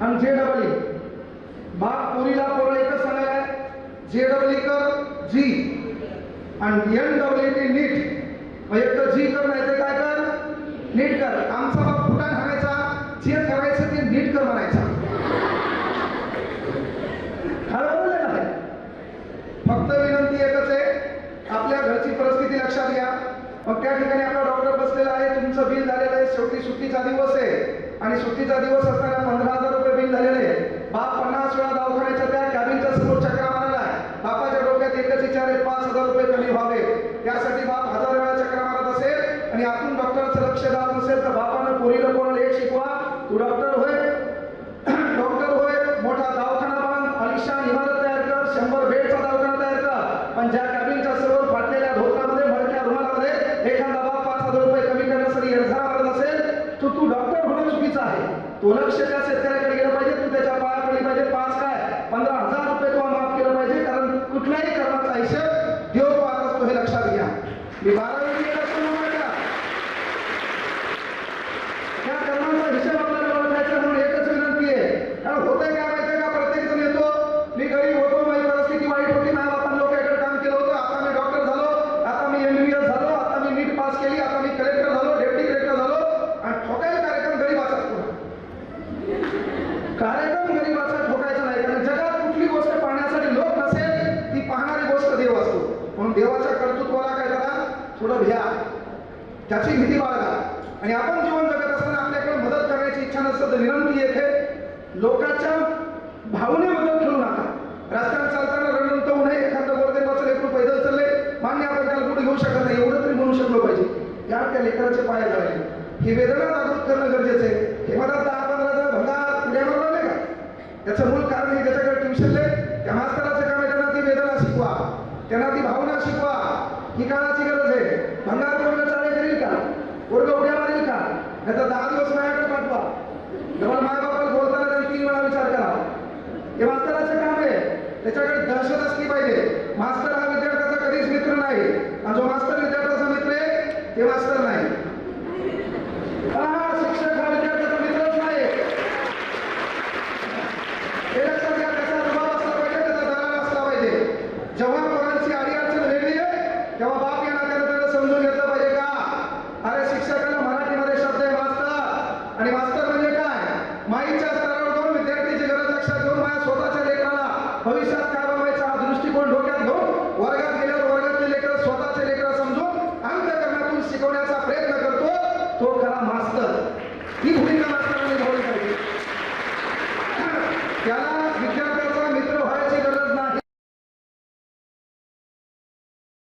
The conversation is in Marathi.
आणि जे डबल ई बाप पुरीला पोरं एकच सांगायला जे डबल ई कर जी. आणि एन डबल टी नीट. मग एक तर जी कर नाही तर काय कर? नीट कर. आमचा बाप फुटाण हाणायचा. जे करायचं ते नीट कर म्हणायचा. फक्त विनंती एकच आहे. आपल्या घरची परिस्थिती लक्षात घ्या. मग त्या ठिकाणी आपला डॉक्टर बसलेला आहे. तुमचं बिल झालेलं आहे. शेवटी सुट्टीचा दिवस आहे. आणि सुट्टीचा दिवस असताना पंधरा हजार रुपये बिल झालेले आहे बाप पन्नास वेळा दवाखान्याच्या त्या कॅबिनच्या समोर चक्रा मारायला बापाच्या डोक्यात एकच विचार आहे पाच हजार रुपये कमी व्हावे. त्यासाठी बाप हजार वेळा चक्रा मारत असेल आणि आतून डॉक्टरचं लक्ष जात नसेल तर बापानं पोरीला कोणाला एक शिकवा तू डॉक्टर होय डॉक्टर होय मोठा दवाखाना बांध आलिशान इमारत तयार कर शंभर बेडचा दवाखाना तयार कर पण ज्या कॅबिनच्या समोर फाटलेल्या धोत्रामध्ये मडक्या रुमालामध्ये एखादा बाप पाच हजार रुपये कमी करण्यासाठी एरझारा मारत असेल तर तू डॉक्टर होणं चुकीचं आहे तो लक्ष त्या शेतकऱ्याकडे गेलं पाहिजे तू त्याच्या पाया पडली पाहिजे पाच काय? पंधरा हजार रुपये तुला माफ केलं पाहिजे कारण कुठल्याही कर्माचं आयुष्य देव पाहत असतो हे लक्षात घ्या. मी बारा गेला असतो ना माझ्या त्या कर्माचा हिशोब आपल्याला ओळखायचा म्हणून एकच विनंती आहे कारण होतंय काय माहितीये का प्रत्येक जण येतो मी गरीब होतो माझी परिस्थिती वाईट होती माझ्या बापान लोकांकडे काम केलं होतं आता मी डॉक्टर झालो आता मी एमबीबीएस झालो आता मी नीट पास केली आता मी कलेक्टर झालो डेप्टी कलेक्टर झालो आणि ठोकायला कार्यक्रम गरीबाचाच पुरा कार्यक्रम गरीबाचा ठोकायचा नाही कारण जगात कुठली गोष्ट पाहण्यासाठी लोक नसेल ती पाहणारी गोष्ट देव असतो म्हणून देवाच्या कर्तृत्वाला काय करा? थोडं घ्या. त्याची भीती बाळगा. आणि आपण जीवन जगत असताना आपल्याकडे मदत करण्याची इच्छा नसतं तर विनंती येते लोकांच्या भावनेबद्दल खेळू नका. रस्त्यावर चालताना रणवंत होऊ नये एखादं गोरगरीबाचं लेकरू पैदल चालले मान्य आपण त्याला कुठे घेऊ शकत नाही. एवढं तरी म्हणू शकलो पाहिजे. या त्या लेकराचे पाय झाले ही वेदना जागृत करणं गरजेचं आहे. हे मला दहा पंधरा जण भंगार पुण्यावर लावले का? त्याचं मूळ कारण हे त्याच्याकडे ट्युशनले त्या मास्तर काम आहे त्यांना ती वेदना शिकवा त्यांना ती भावना शिकवा. ही काळाची गरज आहे. भंगार वर्ग चाळे करील का? वर्ग उड्या मारेल का? नाही तर दहा दिवस माझ्याकडे पाठवा. जेव्हा मायबापाला बोलताना त्यांनी तीन वेळा विचार करा. हे मास्तराचं काम आहे. त्याच्याकडे दहशत असली पाहिजे. मास्तर हा विद्यार्थ्याचा कधीच मित्र नाही. आणि जो मास्तर विद्यार्थ्याचा मित्र आहे ते मास्तर Yana dükkan